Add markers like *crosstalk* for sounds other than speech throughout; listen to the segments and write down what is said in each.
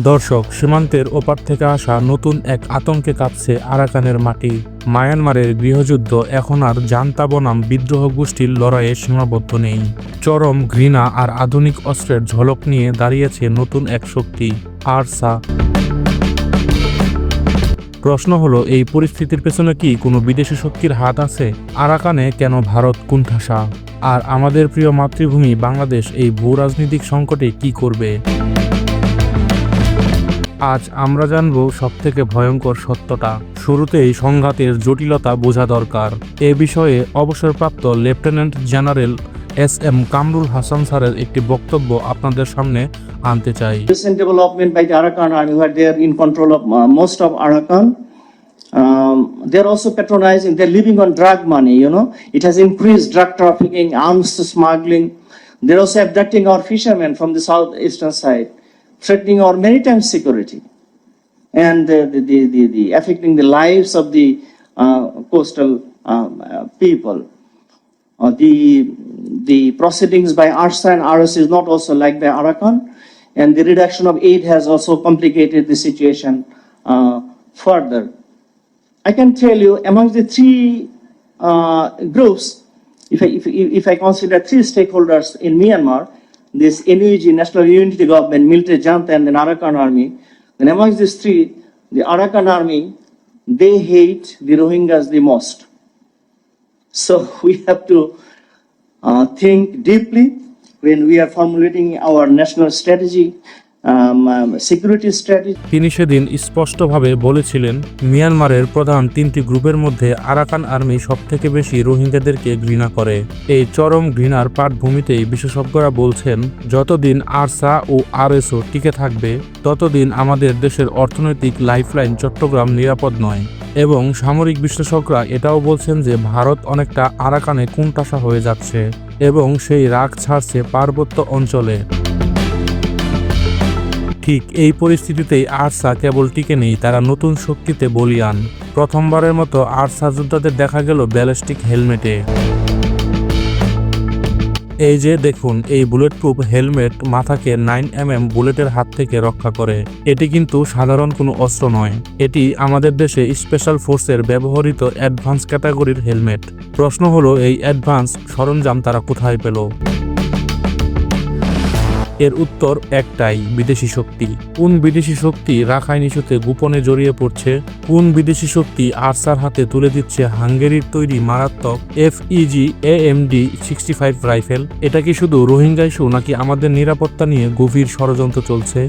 দর্শক, সীমান্তের ওপার থেকে আসা নতুন এক আতঙ্কে কাঁপছে আরাকানের মাটি। মায়ানমারের গৃহযুদ্ধ এখন আর জান্তা বনাম বিদ্রোহ গোষ্ঠীর লড়াইয়ে সীমাবদ্ধ নেই। চরম ঘৃণা আর আধুনিক অস্ত্রের ঝলক নিয়ে দাঁড়িয়েছে নতুন এক শক্তি, আরসা। প্রশ্ন হলো, এই পরিস্থিতির পেছনে কি কোনো বিদেশি শক্তির হাত আছে? আরাকানে কেন ভারত কুণ্ঠাসা? আর আমাদের প্রিয় মাতৃভূমি বাংলাদেশ এই ভূ রাজনৈতিক সংকটে কি করবে? আজ আমরা জানব সব থেকে ভয়ঙ্কর সত্যটা। শুরুতেই সংঘাতের জটিলতা বোঝা দরকার। এ বিষয়ে অবসরপ্রাপ্ত lieutenant general S M Kamrul Hasan স্যারের একটি বক্তব্য আপনাদের সামনে আনতে চাই। Recent development by Arakan army where they are in control of most of Arakan they are also living on drug money you it has increase drug trafficking arms smuggling they are also abducting our south eastern side threatening our maritime security and the, the, the, the affecting the lives of the uh, coastal um, uh, people. Uh, the the proceedings by ARSA and RS is not also like the Arakan, and the reduction of aid has also complicated the situation uh, further. I can tell you among the three uh, groups, if I, if, if I consider three stakeholders in Myanmar, this NUG, National Unity Government, military junta, and the Arakan Army, then amongst these three, the Arakan Army, they hate the Rohingyas the most. So *laughs* we have to uh, think deeply when we are formulating our national strategy, তিনি সেদিন স্পষ্টভাবে বলেছিলেন, মিয়ানমারের প্রধান তিনটি গ্রুপের মধ্যে Arakan army সবথেকে বেশি রোহিঙ্গাদেরকে ঘৃণা করে। এই চরম ঘৃণার পাঠভূমিতেই বিশেষজ্ঞরা বলছেন, যতদিন আরসা ও আরএসও টিকে থাকবে, ততদিন আমাদের দেশের অর্থনৈতিক লাইফলাইন চট্টগ্রাম নিরাপদ নয়। এবং সামরিক বিশ্লেষকরা এটাও বলছেন যে, ভারত অনেকটা আরাকানে কুণ্ঠাসা হয়ে যাচ্ছে এবং সেই রাগ ছাড়ছে পার্বত্য অঞ্চলে। ঠিক এই পরিস্থিতিতেই আরসা কেবল টিকে নেই, তারা নতুন শক্তিতে বলিয়ান। প্রথমবারের মতো আরসা যোদ্ধাদের দেখা গেল ব্যালিস্টিক হেলমেটে। এই যে দেখুন, এই বুলেট প্রুফ হেলমেট মাথাকে নাইন এম এম বুলেটের হাত থেকে রক্ষা করে। এটি কিন্তু সাধারণ কোনো অস্ত্র নয়। এটি আমাদের দেশে স্পেশাল ফোর্সের ব্যবহৃত অ্যাডভান্স ক্যাটাগরির হেলমেট। প্রশ্ন হলো, এই অ্যাডভান্স সরঞ্জাম তারা কোথায় পেল? এর উত্তর একটাই, বিদেশি শক্তি। কোন বিদেশি শক্তি রাখাইন ইস্যুতে গোপনে জড়িয়ে পড়ছে? কোন বিদেশি শক্তি আরসার হাতে তুলে দিচ্ছে হাঙ্গেরির তৈরি মারাত্মক F EG AMD sixty five rifle? এটা কি শুধু রোহিঙ্গা ইস্যু নাকি আমাদের নিরাপত্তা নিয়ে গভীর ষড়যন্ত্র চলছে?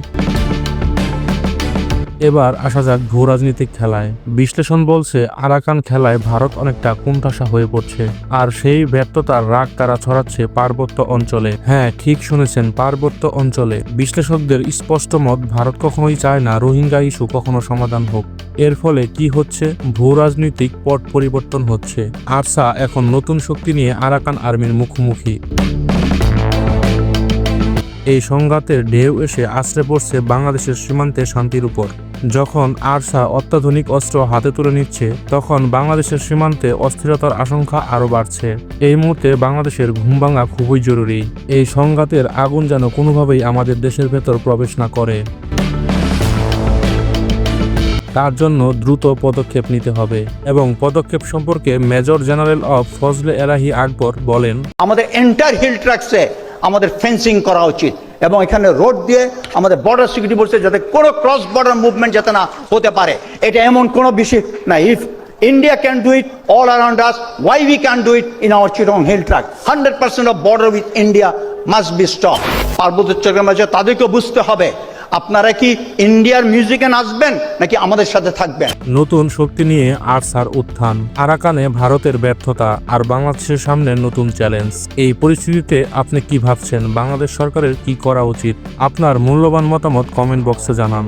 এবার আসা যাক ভূ রাজনীতিক খেলায়। বিশ্লেষণ বলছে, আরাকান খেলায় ভারত অনেকটা কুণ্ঠাসা হয়ে পড়ছে, আর সেই ব্যর্থতার রাগ তারা ছড়াচ্ছে পার্বত্য অঞ্চলে। হ্যাঁ ঠিক শুনেছেন, পার্বত্য অঞ্চলে। বিশ্লেষকদের স্পষ্ট মত, ভারত কখনোই চায় না রোহিঙ্গা ইস্যু কখনো সমাধান হোক। এর ফলে কি হচ্ছে? ভূ রাজনৈতিক পট পরিবর্তন হচ্ছে। আরসা এখন নতুন শক্তি নিয়ে আরাকান আর্মির মুখোমুখি। এই সংঘাতের ঢেউ এসে আশ্রে পড়ছে বাংলাদেশের সীমান্তে শান্তির উপর। যখন আরসা অত্যাধুনিক অস্ত্র হাতে তুলে নিচ্ছে, তখন বাংলাদেশের সীমান্তে অস্থিরতার আশঙ্কা আরও বাড়ছে। এই মুহূর্তে বাংলাদেশের ঘুম ভাঙা খুবই জরুরি। এই সংঘাতের আগুন যেন কোনোভাবেই আমাদের দেশের ভেতর প্রবেশ না করে। তার জন্য দ্রুত পদক্ষেপ নিতে হবে এবং পদক্ষেপ সম্পর্কে major general of Fazle Elahi Akbar বলেন, আমাদের এন্টার হিল ট্র্যাক্সে আমাদের ফেন্সিং করা উচিত। এবং এখানে রোড দিয়ে আমাদের বর্ডার সিকিউরিটি বলছে যাতে কোনো ক্রস বর্ডার মুভমেন্ট যাতে না হতে পারে। এটা এমন কোনো বিষয় না। If India can do it all around us why we can do it in our চিরং hill tracts hundred percent of border with India must be stop পার্বত্য চট্টগ্রাম তাদেরকেও বুঝতে হবে। আপনারা কি ইন্ডিয়ার মিউজিকে নাচবেন নাকি আমাদের সাথে থাকবেন? নতুন শক্তি নিয়ে আরসার উত্থান। আরাকানে ভারতের ব্যর্থতা আর বাংলাদেশের সামনে নতুন চ্যালেঞ্জ। এই পরিস্থিতিতে আপনি কি ভাবছেন? বাংলাদেশ সরকারের কি করা উচিত? আপনার মূল্যবান মতামত কমেন্ট বক্সে জানান।